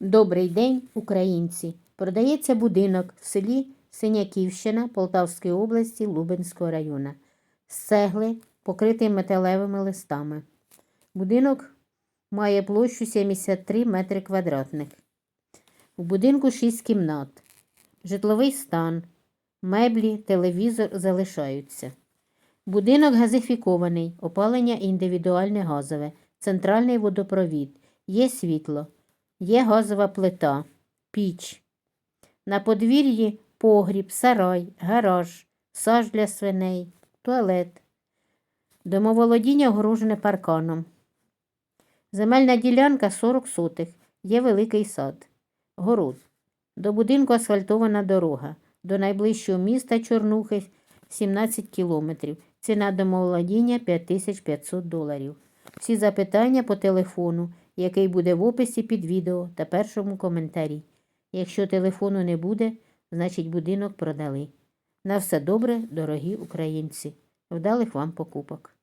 Добрий день, українці! Продається будинок в селі Синяківщина Полтавської області Лубенського району. З цегли, покритий металевими листами. Будинок має площу 73 метри квадратних. У будинку 6 кімнат. Житловий стан, меблі, телевізор залишаються. Будинок газифікований, опалення індивідуальне газове, центральний водопровід, є світло. Є газова плита, піч. На подвір'ї погріб, сарай, гараж, саж для свиней, туалет. Домоволодіння огорожене парканом. Земельна ділянка 40 сотих. Є великий сад. Город. До будинку асфальтована дорога. До найближчого міста Чорнухи 17 кілометрів. Ціна домоволодіння 5500 доларів. Всі запитання по телефону, який буде в описі під відео та першому коментарі. Якщо телефону не буде, значить будинок продали. На все добре, дорогі українці. Вдалих вам покупок.